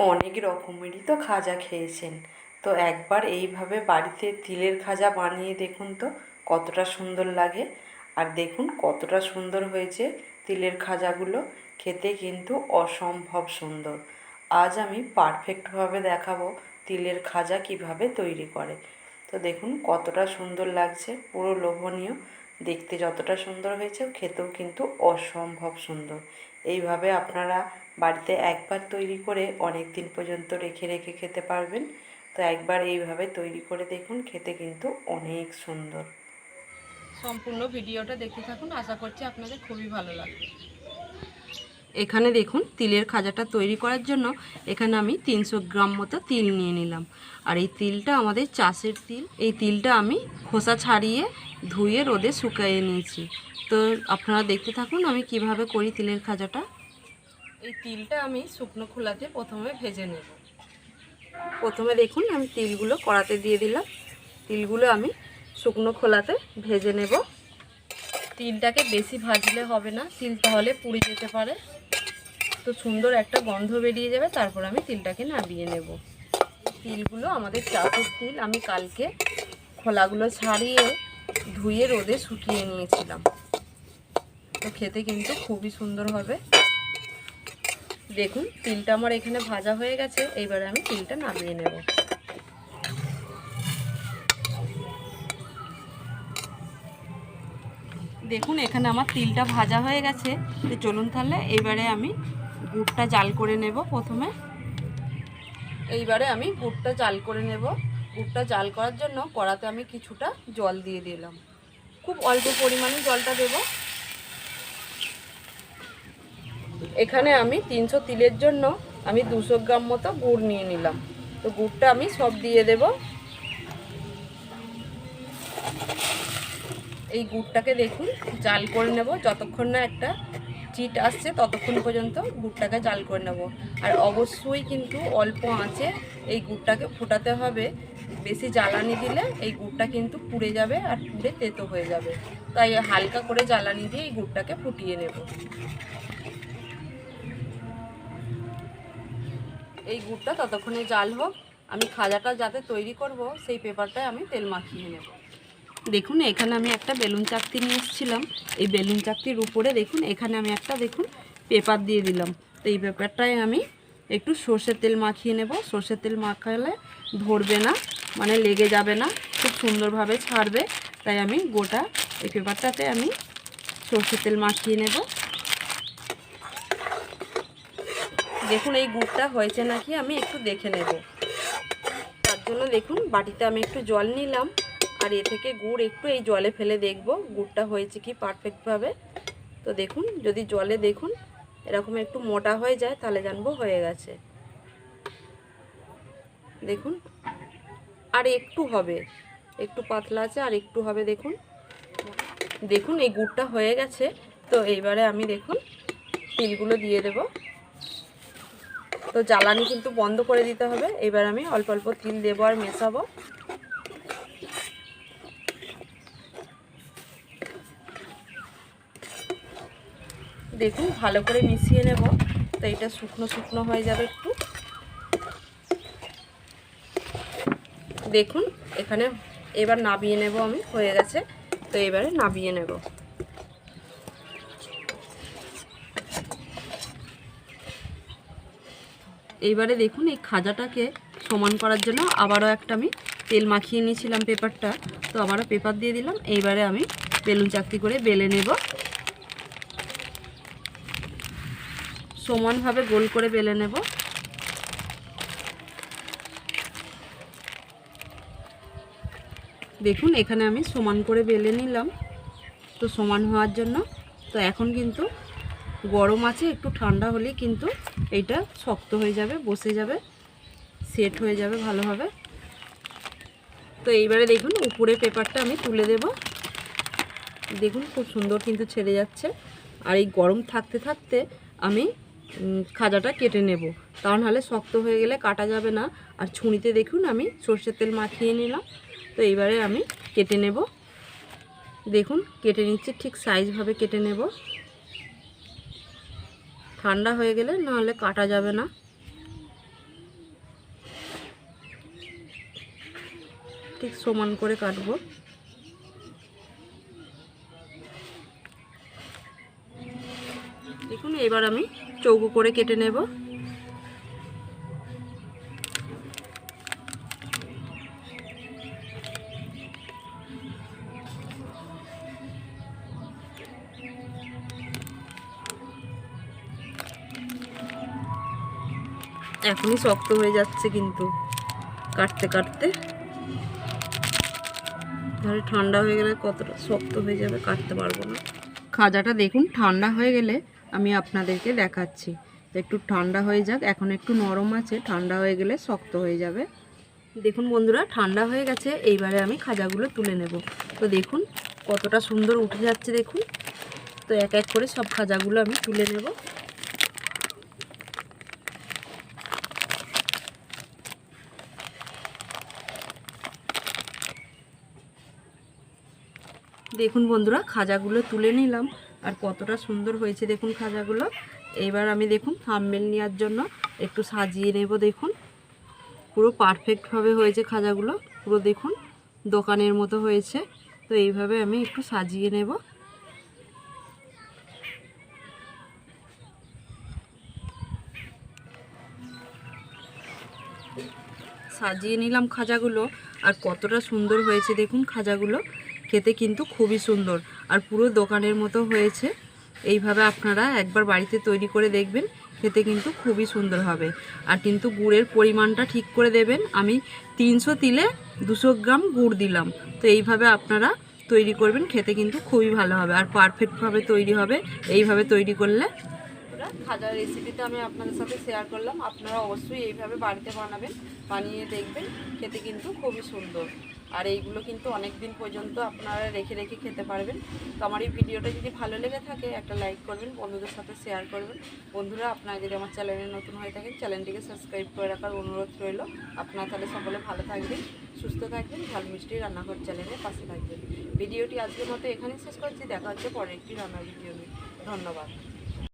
অনেক রকমেরই তো খাজা খেয়েছেন। তো একবার এইভাবে বাড়িতে তিলের খাজা বানিয়ে দেখুন তো, কতটা সুন্দর লাগে। আর দেখুন কতটা সুন্দর হয়েছে তিলের খাজাগুলো, খেতে কিন্তু অসম্ভব সুন্দর। আজ আমি পারফেক্টভাবে দেখাবো তিলের খাজা কীভাবে তৈরি করে। তো দেখুন কতটা সুন্দর লাগছে, পুরো লোভনীয়। দেখতে যতটা সুন্দর হয়েছে, খেতেও কিন্তু অসম্ভব সুন্দর। এইভাবে আপনারা বাড়িতে একবার তৈরি করে অনেক দিন পর্যন্ত রেখে রেখে খেতে পারবেন। তো একবার এইভাবে তৈরি করে দেখুন খেতে কিন্তু অনেক সুন্দর। সম্পূর্ণ ভিডিওটা দেখতে থাকুন আশা করছি আপনাদের খুবই ভালো লাগবে। এখানে দেখুন তিলের খাজাটা তৈরি করার জন্য এখানে আমি তিনশো গ্রাম মতো তিল নিয়ে নিলাম। আর এই তিলটা আমাদের চাষের তিল। এই তিলটা আমি খোসা ছাড়িয়ে ধুয়ে রোদে শুকিয়ে নিয়েছি। তো আপনারা দেখতে থাকুন আমি কীভাবে করি তিলের খাজাটা। এই তিলটা আমি শুকনো খোলাতে প্রথমে ভেজে নেব। প্রথমে দেখুন আমি তিলগুলো কড়াতে দিয়ে দিলাম। তিলগুলো আমি শুকনো খোলাতে ভেজে নেব। তিলটাকে বেশি ভাজলে হবে না তিল তাহলে পুড়ে যেতে পারে। তো সুন্দর একটা গন্ধ বেরিয়ে যাবে তারপর আমি তিলটাকে নামিয়ে নেব। তিলগুলো আমাদের চাষের তিল আমি কালকে খোলাগুলো ছাড়িয়ে ধুয়ে রোদে শুকিয়ে নিয়েছিলাম। তো খেতে কিন্তু খুবই সুন্দর হবে। দেখুন, তিলটা আমার এখানে ভাজা হয়ে গেছে, এইবারে আমি তিলটা নামিয়ে নেব। দেখুন, এখানে আমার তিলটা ভাজা হয়ে গেছে। তো চলুন তাহলে, এইবারে আমি গুড়টা জাল করে নেব প্রথমে। এইবারে আমি গুড়টা জাল করে নেব। গুড়টা জাল করার জন্য কড়াতে আমি কিছুটা জল দিয়ে দিলাম। খুব অল্প পরিমাণে জলটা দেব। এখানে আমি তিনশো তিলের জন্য আমি দুশো গ্রাম মতো গুড় নিয়ে নিলাম। তো গুড়টা আমি সব দিয়ে দেবো। এই গুড়টাকে দেখুন, জাল করে নেব। যতক্ষণ না একটা চিট আসছে, ততক্ষণ পর্যন্ত গুড়টাকে জাল করে নেব। আর অবশ্যই কিন্তু অল্প আঁচে এই গুড়টাকে ফোটাতে হবে। বেশি জ্বালানি দিলে এই গুড়টা কিন্তু পুড়ে যাবে আর পুড়ে তেতো হয়ে যাবে। তাই হালকা করে জ্বালানি দিয়ে এই গুড়টাকে ফুটিয়ে নেব। এই গুড়টা ততক্ষণে জাল হোক। আমি খাজাটা যাতে তৈরি করব, সেই পেপারটায় আমি তেল মাখিয়ে নেব। দেখুন, এখানে আমি একটা বেলুন চাকতি নিয়ে এসেছিলাম। এই বেলুন চাকতির উপরে দেখুন, এখানে আমি একটা দেখুন পেপার দিয়ে দিলাম। তো এই পেপারটায় আমি একটু সর্ষের তেল মাখিয়ে নেব। সর্ষের তেল মাখালে ধরবে না মানে লেগে যাবে না, খুব সুন্দরভাবে ছাড়বে। তাই আমি গোটা এই পেপারটাতে আমি সর্ষের তেল মাখিয়ে নেব। দেখুন এই গুড়টা হয়েছে নাকি, আমি একটু দেখে নেব। তার জন্য দেখুন, বাটিতে আমি একটু জল নিলাম, আর এ থেকে গুড় একটু এই জলে ফেলে দেখব, গুড়টা হয়েছে কি পারফেক্টভাবে তো দেখুন, যদি জলে দেখুন, এরকম একটু মোটা হয়ে যায়, তাহলে জানব হয়ে গেছে। দেখুন, আর একটু হবে, একটু পাতলা আছে, আর একটু হবে, দেখুন। দেখুন, এই গুড়টা হয়ে গেছে, তো এইবারে আমি দেখুন, তিলগুলো দিয়ে দেব। তো জ্বালানি কিন্তু বন্ধ করে দিতে হবে। এবার আমি অল্প অল্প তিল দেবো আর মেশাবো। দেখুন, ভালো করে মিশিয়ে নেব। তো এটা শুকনো শুকনো হয়ে যাবে একটু। দেখুন, এখানে এবার নাবিয়ে নেব আমি, হয়ে গেছে। তো এবারে নাবিয়ে নেব। এইবারে দেখুন, এই খাজাটাকে সমান করার জন্য আবারও একটা আমি তেল মাখিয়ে নিয়েছিলাম পেপারটা। তো আবারও পেপার দিয়ে দিলাম। এইবারে আমি বেলুন চাকতি করে বেলে নেব। সমানভাবে গোল করে বেলে নেব। দেখুন, এখানে আমি সমান করে বেলে নিলাম। তো সমান হওয়ার জন্য। তো এখন কিন্তু গরম আছে, একটু ঠান্ডা হলেই কিন্তু এইটা শক্ত হয়ে যাবে, বসে যাবে সেট হয়ে যাবে ভালোভাবে। তো এইবারে দেখুন, উপরে পেপারটা আমি তুলে দেব। দেখুন, খুব সুন্দর কিন্তু ছেড়ে যাচ্ছে। আর এই গরম থাকতে থাকতে আমি খাজাটা কেটে নেব। তা নাহলে শক্ত হয়ে গেলে কাটা যাবে না। আর ছুঁড়িতে দেখুন, আমি সর্ষের তেল মাখিয়ে নিলাম। তো এইবারে আমি কেটে নেব। দেখুন, কেটে নিচ্ছি, ঠিক সাইজভাবে কেটে নেব। ঠান্ডা হয়ে গেলে নাহলে কাটা যাবে না। ঠিক সমান করে কাটবো। দেখুন, এবার আমি চৌকো করে কেটে নেব। এখনই শক্ত হয়ে যাচ্ছে কিন্তু। কাটতে কাটতে। ধরে ঠান্ডা হয়ে গেলে কতটা শক্ত হয়ে যাবে কাটতে পারব না। খাজাটা দেখুন, ঠান্ডা হয়ে গেলে আমি আপনাদেরকে দেখাচ্ছি। একটু ঠান্ডা হয়ে যাক, এখন একটু নরম আছে, ঠান্ডা হয়ে গেলে শক্ত হয়ে যাবে। দেখুন বন্ধুরা, ঠান্ডা হয়ে গেছে, এইবারে আমি খাজাগুলো তুলে নেব। তো দেখুন কতটা সুন্দর উঠে যাচ্ছে, দেখুন। তো এক এক করে সব খাজাগুলো আমি তুলে নেব। দেখুন বন্ধুরা, খাজাগুলো তুলে নিলাম আর কতটা সুন্দর হয়েছে দেখুন খাজাগুলো। এইবার আমি দেখুন থাম্বেল নেওয়ার জন্য একটু সাজিয়ে নেব দেখুন। পুরো পারফেক্টভাবে হয়েছে খাজাগুলো, পুরো দেখুন দোকানের মতো হয়েছে। তো এইভাবে আমি একটু সাজিয়ে নেব। সাজিয়ে নিলাম খাজাগুলো আর কতটা সুন্দর হয়েছে দেখুন খাজাগুলো। খেতে কিন্তু খুবই সুন্দর। আর পুরো দোকানের মতো হয়েছে। এইভাবে আপনারা একবার বাড়িতে তৈরি করে দেখবেন, খেতে কিন্তু খুবই সুন্দর হবে। আর কিন্তু গুড়ের পরিমাণটা ঠিক করে দেবেন। আমি তিনশো তিলে দুশো গ্রাম গুড় দিলাম। তো এইভাবে আপনারা তৈরি করবেন, খেতে কিন্তু খুবই ভালো হবে। আর পারফেক্টভাবে তৈরি হবে, এইভাবে তৈরি করলে। খাজার রেসিপিটা আমি আপনাদের সাথে শেয়ার করলাম। আপনারা অবশ্যই এইভাবে বাড়িতে বানাবেন, বানিয়ে দেখবেন। খেতে কিন্তু খুবই সুন্দর। আর এইগুলো কিন্তু অনেক দিন পর্যন্ত আপনারা রেখে রেখে খেতে পারবেন। তো আমার এই ভিডিওটা যদি ভালো লেগে থাকে, একটা লাইক করবেন, বন্ধুদের সাথে শেয়ার করবেন। বন্ধুরা, আপনারা যদি আমার চ্যানেলে নতুন হয়ে থাকেন চ্যানেলটিকে সাবস্ক্রাইব করে রাখার অনুরোধ রইল। আপনারা তাহলে সকলে ভালো থাকবেন, সুস্থ থাকবেন ঝাল মিষ্টি রান্নাঘর চ্যানেলের পাশে থাকবেন। ভিডিওটি আজকের মতো এখানেই শেষ করছি। দেখা হচ্ছে পরের একটি রান্নার ভিডিও নিয়ে। ধন্যবাদ।